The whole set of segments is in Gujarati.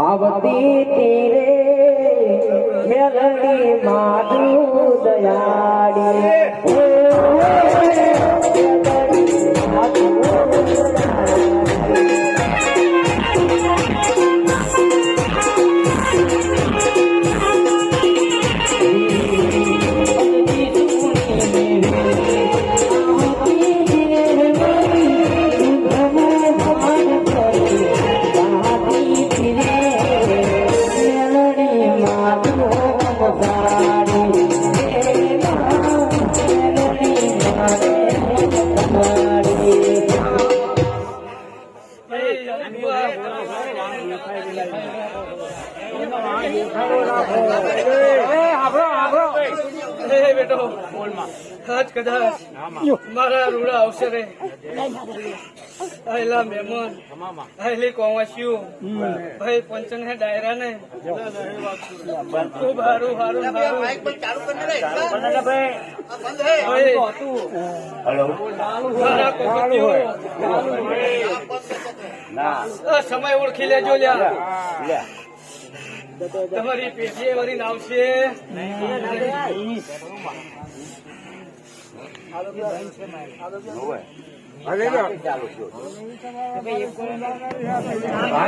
આવતી તીરે મેલડી માધુ દયાળી આજ કદાચ મારા રૂડા આવશે રે આયલા મહેમાન આયલી કોવાસીઓ ભાઈ પંચન હે ડાયરા ને ખૂબ હારું હારું હારું મારા કોકટીઓ. સમય ઓળખી લેજો લ્યા તમારી પેટીએ વળીને આવશે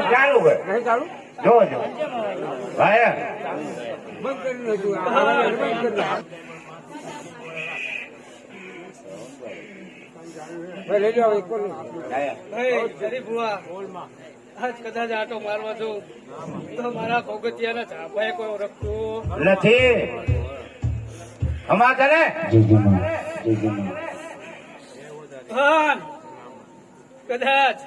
ચાલુ હોય જો જો ભાઈ ભાઈ જરી ભુવા આજ કદાચ આટો મારવા જઉં તો મારા કોગતિયાના છાપાએ કોઈ ઓળખતું નથી. ખમા કરે? પણ કદાચ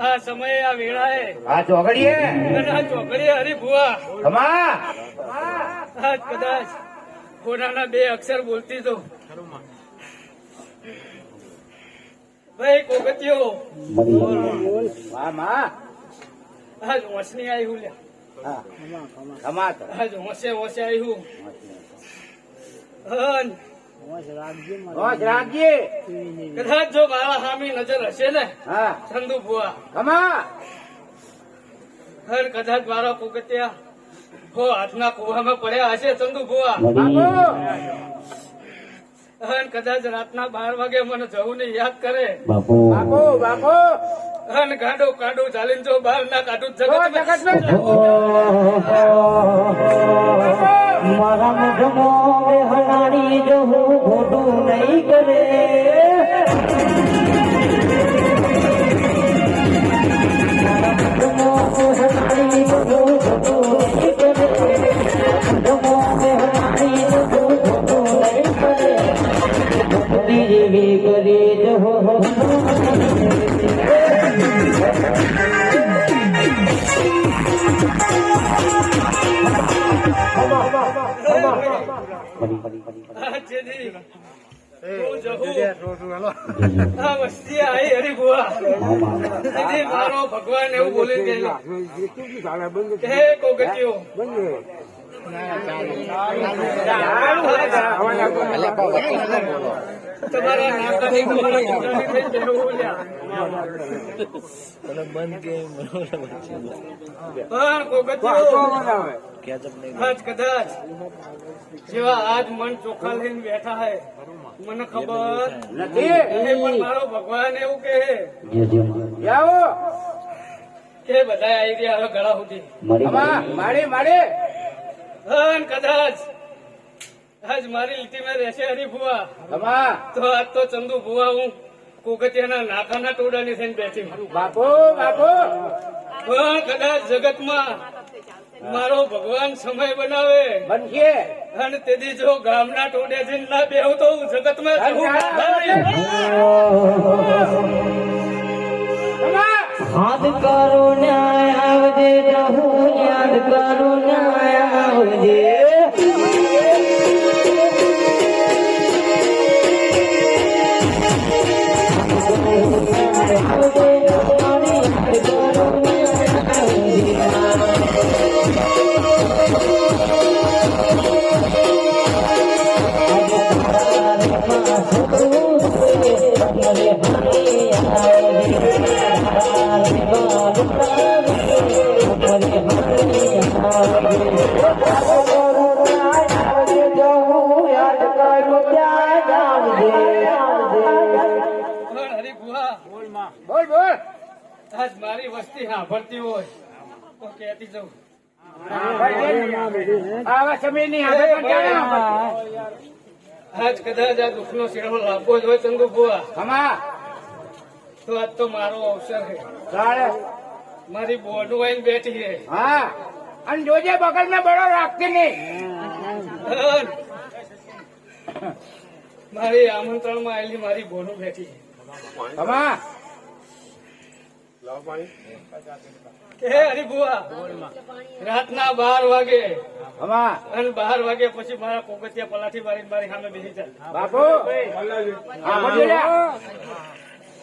આ સમયે આ વેળાએ આ ચોકડીએ અને આ ચોકડીએ હરી ભુવા. આજ કદાચ કોનાના બે અક્ષર બોલતી તો. ભાઈ કોગતિયો વાહમાં આજ હા આજ હન. રાખજે કદાચ જો મારા સામે નજર હશે ને હા. ચંદુ ભુવા. ખમા હર કદાચ મારા કોગતિયા હો હાથના કુવામાં પડ્યા હશે ચંદુ ભુવા. બાપુ હન કદાચ રાતના બાર વાગે મને જવું ને યાદ કરે. બાપુ. બાપુ હન ગાડો કાઢો ચાલીને જો બહાર ના કાઢું જો જગત મારા મુખમો બેહણાની જો હું ખોટું નહીં કરે. ભગવાન એવું બોલી ગયેલો તમારા નાકાની બંધ કુંડાની આજ કદાચ. જેવા આજ મન ચોખા લઈને બેઠા હે મને ખબર નથી. પણ મારો ભગવાન એવું કે આવો. કે બધા આવી રહ્યા હવે ગળા સુધી. માડી માડી કદાચ. આજ મારી લીટી માં રહેશે હરી ભુવા તો આજ તો ચંદુ ભુવા હું કોગતિયાના નાકાના ટોડાની થઈને બેઠી. બાપો બાપુ. બાપુ કદાચ જગતમાં મારો ભગવાન સમય બનાવે. બનશે. અને તેથી જો ગામના ટોડે જઈને ના બેહું તો હું જગતમાં હાથ કરો ન્યાય આવજે મારી વસ્તી સાંભળતી હોય તો કેતી જવું આજ કદાચ આ દુઃખ નો શેડો લાભો જ હોય ચંદુ ભુવા તો આજ તો મારો અવસર છે. મારી બોનું આઈને બેઠી છે હા અને જોજે બગલ મેં બડો રાખતી નહીં. મારી મારી આમંત્રણમાં આવેલી મારી બોનું બેઠી છે હમા રાતના બાર વાગે હમા અને બાર વાગે પછી મારા પોગતિયા પલાઠી મારી મારી સામે બેસી જાય. બાપુ.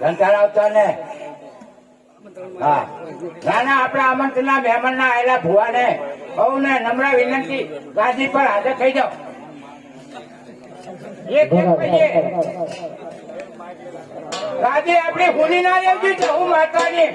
આવતા ને? હા. ના ના આપણા આમંત્રણ ના મહેમાન ના આવેલા ભુવા ને બહુ ને નમ્ર વિનંતી. ગાદી પર હાજર થઈ જાઓ. એક એક. ગાદી આપણી ખુલી ના લેવી જવું માતાની